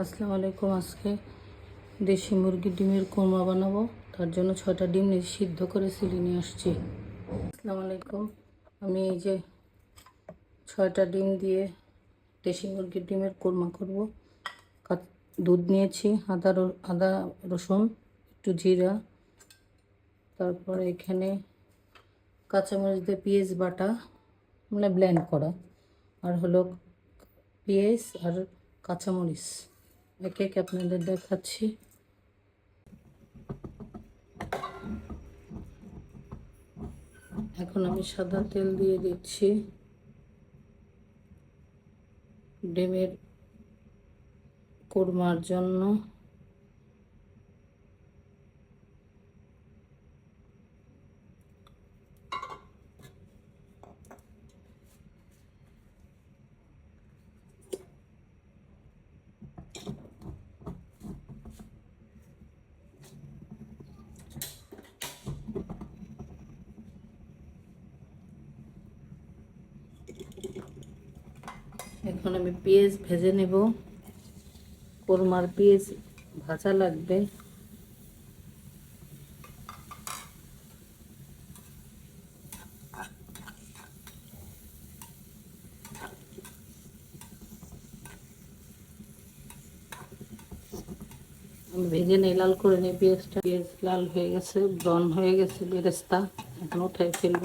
আসসালামু আলাইকুম, আজকে দেশি মুরগির ডিমের কোরমা বানাবো। তার জন্য ছয়টা ডিম সিদ্ধ করে সিলি নিয়ে আসছি। আসসালামু আলাইকুম। আমি এই যে ছয়টা ডিম দিয়ে দেশি মুরগির ডিমের কোরমা করব। দুধ নিয়েছি, আদা আদা, রসুন, একটু জিরা, তারপরে এখানে কাঁচামরিচ দিয়ে পেঁয়াজ বাটা মানে ব্লেন্ড করা। আর হলো পেঁয়াজ আর কাঁচামরিচ। একে এক আপনাদের দেখাচ্ছি। এখন আমি সাদা তেল দিয়ে দিচ্ছি। ডিমের কোরমার জন্য। এখন আমি পেঁয়াজ ভেজে নেব। কোরমার পেঁয়াজ ভাজা লাগবে। ভেজে নেই, লাল করে নিই পেঁয়াজটা। পেঁয়াজ লাল হয়ে গেছে, ব্রাউন হয়ে গেছে, বেরেস্তা এখন উঠাই ফেলব।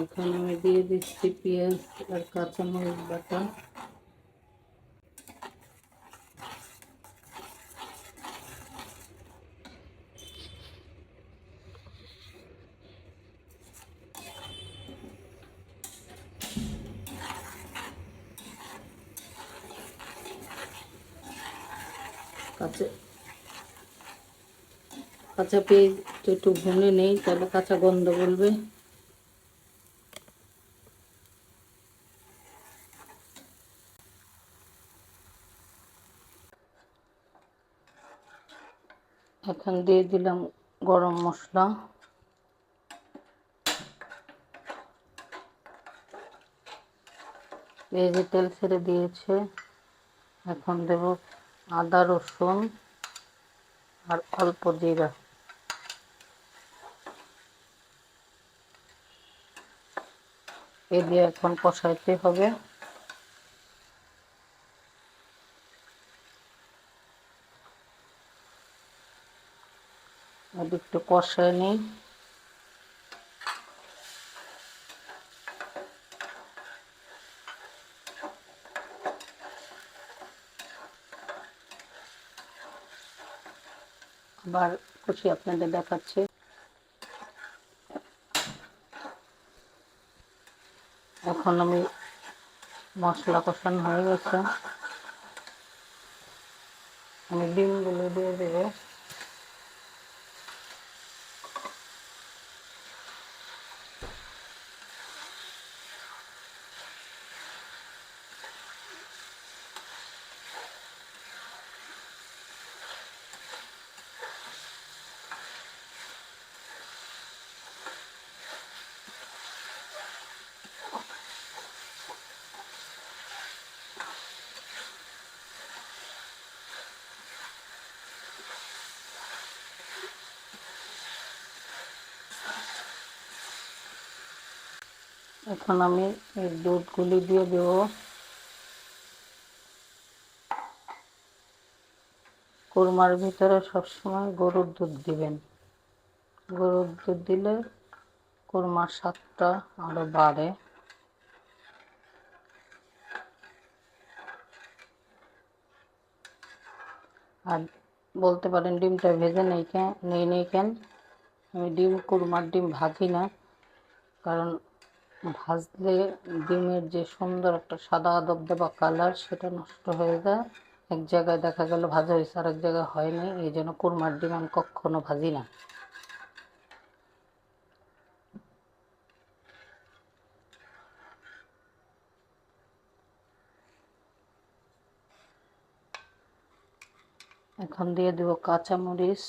এখন আমি দিয়ে দিচ্ছি পেঁয়াজ আর কাঁচামরিচ বাটা। কাঁচা কাঁচা পেঁয়াজ একটু ভুনে নেই, তাহলে কাঁচা গন্ধ বলবে। এখন দিয়ে দিলাম গরম মশলা। পেঁয়াজে তেল ছেড়ে দিয়েছে, এখন দেব আদা, রসুন আর অল্প জিরা। এ দিয়ে এখন কষাইতে হবে। আর একটু কষায় নিই। আবার খুশি আপনাদের দেখাচ্ছে। এখন আমি মশলা কষানো হয়ে গেছে। আমি ডিমগুলো দিয়ে দেবো। এখন আমি এই দুধগুলি দিয়ে দেব। কোরমার ভিতরে সবসময় গরুর দুধ দিবেন। গরুর দুধ দিলে কোরমার স্বাদটা আরও বাড়ে। আর বলতে পারেন ডিমটা ভেজে নেই কেন নেই নেই কেন? আমি ডিম কুরমার ডিম ভাজি না, কারণ ভাজলে ডিমের যে সুন্দর একটা সাদা দবদবা কালার, সেটা নষ্ট হয়ে যায়। এক জায়গায় দেখা গেল ভাজা হয়েছে আর এক জায়গায় হয়নি এই জন্য কুরমার ডিম আমি কখনো ভাজি না। এখন দিয়ে দেব কাঁচামরিচ।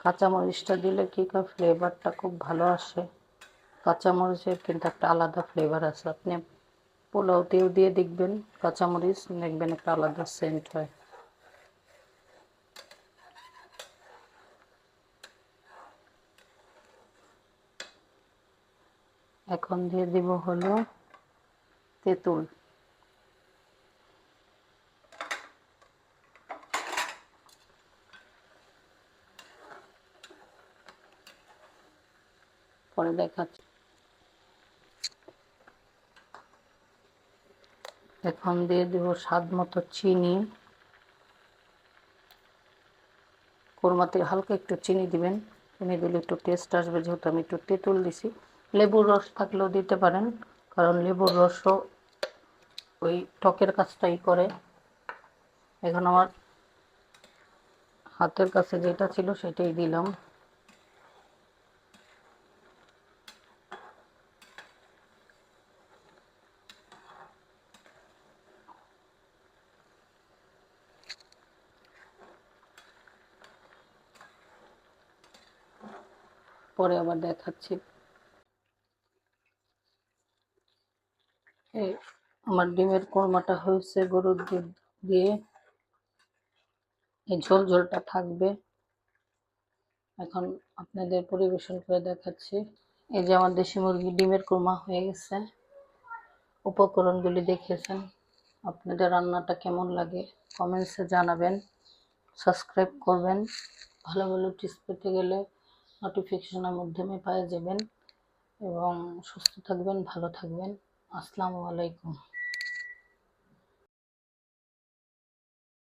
কাঁচামরিচটা দিলে কি ফ্লেভারটা খুব ভালো আসে। কাঁচামরিচের কিন্তু একটা আলাদা ফ্লেভার আছে। আপনি পোলাওতেও দিয়ে দেখবেন, কাঁচামরিচ দেখবেন একটা আলাদা সেন্ট হয়। এখন দিয়ে দিব হলো তেঁতুল। দেখাচ্ছি। এখন দিয়ে দেব স্বাদ মতো চিনি। কোরমাতে হালকা একটু চিনি দিবেন। চিনি দিলে একটু টেস্ট আসবে, যেহেতু আমি একটু তেঁতুল দিছি। লেবুর রস থাকলেও দিতে পারেন, কারণ লেবুর রসও ওই টকের কাজটাই করে। এখন আমার হাতের কাছে যেটা ছিল সেটাই দিলাম। পরে আবার দেখাচ্ছি। এই আমার ডিমের কোরমাটা হয়েছে গরুর দুধ দিয়ে। এই ঝোল ঝোলটা থাকবে। এখন আপনাদের পরিবেশন করে দেখাচ্ছি। এই যে আমার দেশি মুরগি ডিমের কোরমা হয়ে গেছে। উপকরণগুলি দেখেছেন। আপনাদের রান্নাটা কেমন লাগে কমেন্টসে জানাবেন। সাবস্ক্রাইব করবেন। ভালো ভালো টিপস পেতে গেলে নোটিফিকেশনের মাধ্যমে পেয়ে যাবেন। এবং সুস্থ থাকবেন ভালো থাকবেন। আসসালামু আলাইকুম।